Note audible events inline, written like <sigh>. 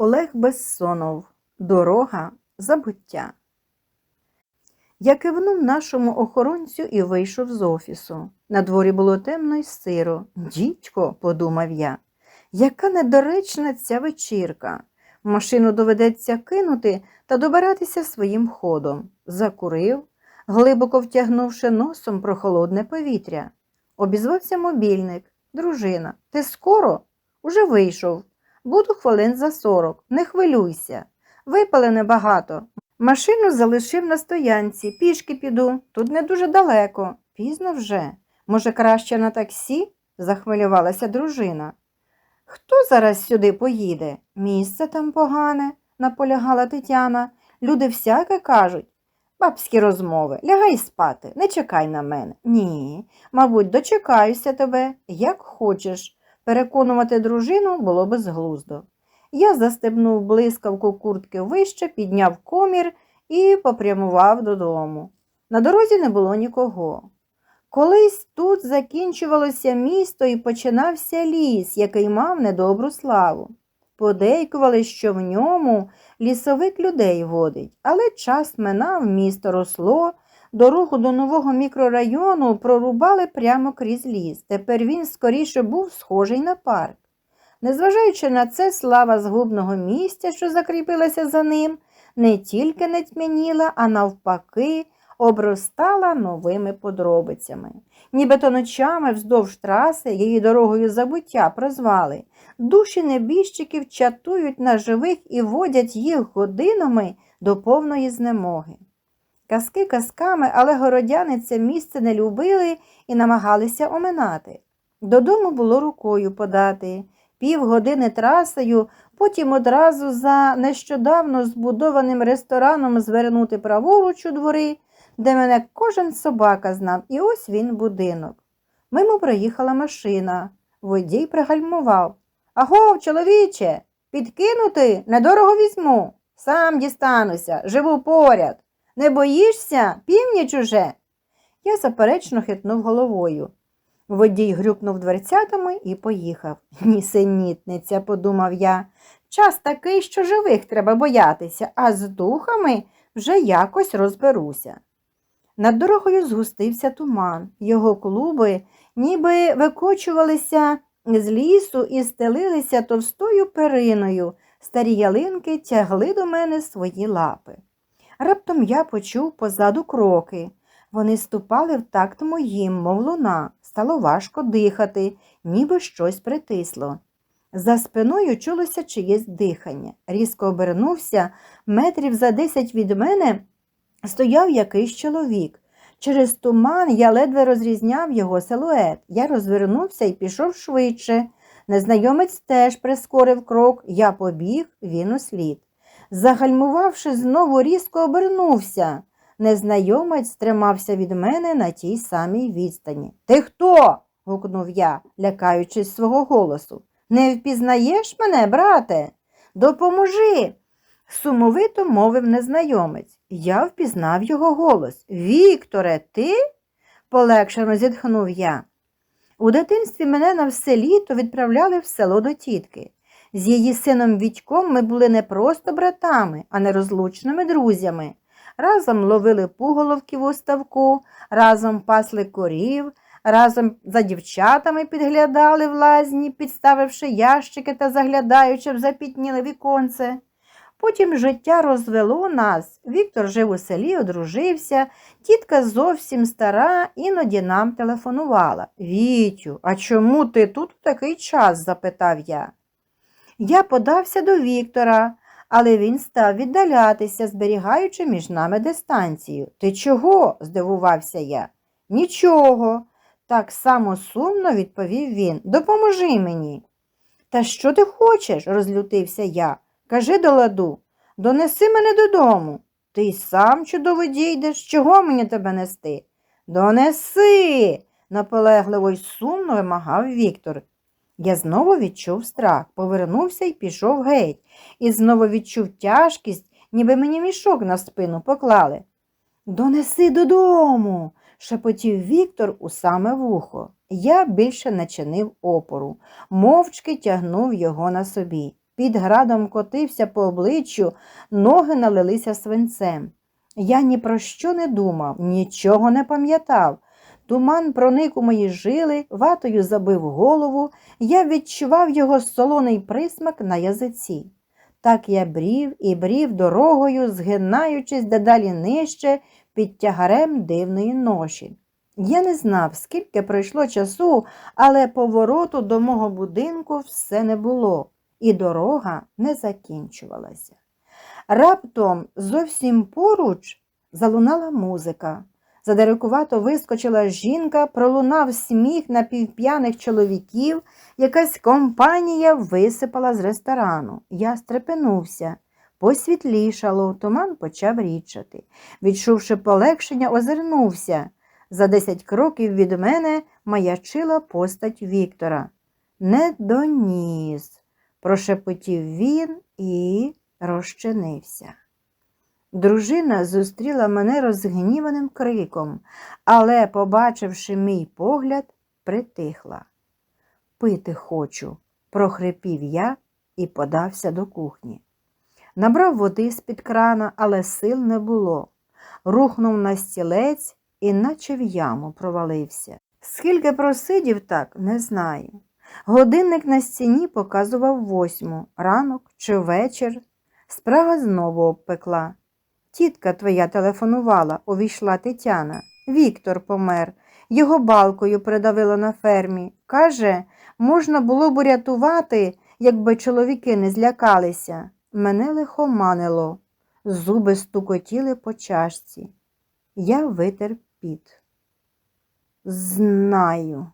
Олег Безсонов. Дорога забуття. Я кивнув нашому охоронцю і вийшов з офісу. На дворі було темно й сиро. Дідько, подумав я, яка недоречна ця вечірка. Машину доведеться кинути та добиратися своїм ходом. Закурив, глибоко втягнувши носом прохолодне повітря. Обізвався мобільник. Дружина, ти скоро? Уже вийшов. Буду хвилин за сорок. Не хвилюйся. Випали небагато. Машину залишив на стоянці, пішки піду, тут не дуже далеко. Пізно вже. Може, краще на таксі? захвилювалася дружина. Хто зараз сюди поїде? Місце там погане, наполягала Тетяна. Люди всяке кажуть. Бабські розмови, лягай спати, не чекай на мене. Ні, мабуть, дочекаюся тебе, як хочеш. Переконувати дружину було безглуздо. Я застебнув блискавку куртки вище, підняв комір і попрямував додому. На дорозі не було нікого. Колись тут закінчувалося місто і починався ліс, який мав недобру славу. Подейкували, що в ньому лісовик людей водить, але час минав, місто росло, дорогу до нового мікрорайону прорубали прямо крізь ліс. Тепер він скоріше був схожий на парк. Незважаючи на це, слава згубного місця, що закріпилася за ним, не тільки не тьмяніла, а навпаки, обростала новими подробицями. Нібито ночами вздовж траси її дорогою забуття прозвали. Душі небіжчиків чатують на живих і водять їх годинами до повної знемоги. Казки казками, але городяни це місце не любили і намагалися оминати. Додому було рукою подати, півгодини трасою, потім одразу за нещодавно збудованим рестораном звернути праворуч у двори, де мене кожен собака знав, і ось він будинок. Мимо проїхала машина. Водій пригальмував. Агов, чоловіче, підкинути недорого візьму. Сам дістануся, живу поряд. Не боїшся, північ уже? Я заперечно хитнув головою. Водій грюкнув дверцятами і поїхав. <laughs> Нісенітниця, подумав я. Час такий, що живих треба боятися, а з духами вже якось розберуся. Над дорогою згустився туман. Його клуби ніби викочувалися з лісу і стелилися товстою периною. Старі ялинки тягли до мене свої лапи. Раптом я почув позаду кроки. Вони ступали в такт моїм, мов луна. Стало важко дихати, ніби щось притисло. За спиною чулося чиєсь дихання. Різко обернувся, метрів за десять від мене стояв якийсь чоловік. Через туман я ледве розрізняв його силует. Я розвернувся і пішов швидше. Незнайомець теж прискорив крок, я побіг, він услід. Загальмувавши, знову різко обернувся. Незнайомець тримався від мене на тій самій відстані. Ти хто? гукнув я, лякаючись свого голосу. Не впізнаєш мене, брате? Допоможи. Сумовито мовив незнайомець. Я впізнав його голос. Вікторе, ти? полегшено зітхнув я. У дитинстві мене на все літо відправляли в село до тітки. З її сином Вітьком ми були не просто братами, а нерозлучними друзями. Разом ловили пуголовки у ставку, разом пасли корів, разом за дівчатами підглядали в лазні, підставивши ящики та заглядаючи в запітніле віконце. Потім життя розвело нас. Віктор жив у селі, одружився, тітка зовсім стара, іноді нам телефонувала. Вітю, а чому ти тут у такий час? запитав я. Я подався до Віктора, але він став віддалятися, зберігаючи між нами дистанцію. Ти чого? здивувався я. Нічого. Так само сумно відповів він. Допоможи мені. Та що ти хочеш? розлютився я. Кажи до ладу, донеси мене додому. Ти й сам чудово дійдеш, чого мені тебе нести? Донеси, наполегливо й сумно вимагав Віктор. Я знову відчув страх, повернувся і пішов геть, і знову відчув тяжкість, ніби мені мішок на спину поклали. Донеси додому, шепотів Віктор у саме вухо. Я більше не чинив опору, мовчки тягнув його на собі. під градом котився по обличчю, ноги налилися свинцем. Я ні про що не думав, нічого не пам'ятав. Туман проник у мої жили, ватою забив голову, я відчував його солоний присмак на язиці. Так я брів і брів дорогою, згинаючись дедалі нижче під тягарем дивної ноші. Я не знав, скільки пройшло часу, але повороту до мого будинку все не було, і дорога не закінчувалася. Раптом зовсім поруч залунала музика. Задерикувато вискочила жінка, пролунав сміх напівп'яних чоловіків, якась компанія висипала з ресторану. Я стрепенувся. Посвітлішало, туман почав річати. Відчувши полегшення, озирнувся. За десять кроків від мене маячила постать Віктора. Не доніс, прошепотів він і розчинився. Дружина зустріла мене розгніваним криком, але, побачивши мій погляд, притихла. Пити хочу, прохрипів я і подався до кухні. Набрав води з-під крана, але сил не було. Рухнув на стілець і наче в яму провалився. Скільки просидів так, не знаю. Годинник на стіні показував восьму, ранок чи вечір. Спрага знову обпекла. Тітка твоя телефонувала, увійшла Тетяна. Віктор помер. Його балкою придавило на фермі. Каже, можна було б урятувати, якби чоловіки не злякалися. Мене лихоманило. Зуби стукотіли по чашці. Я витер піт. Знаю.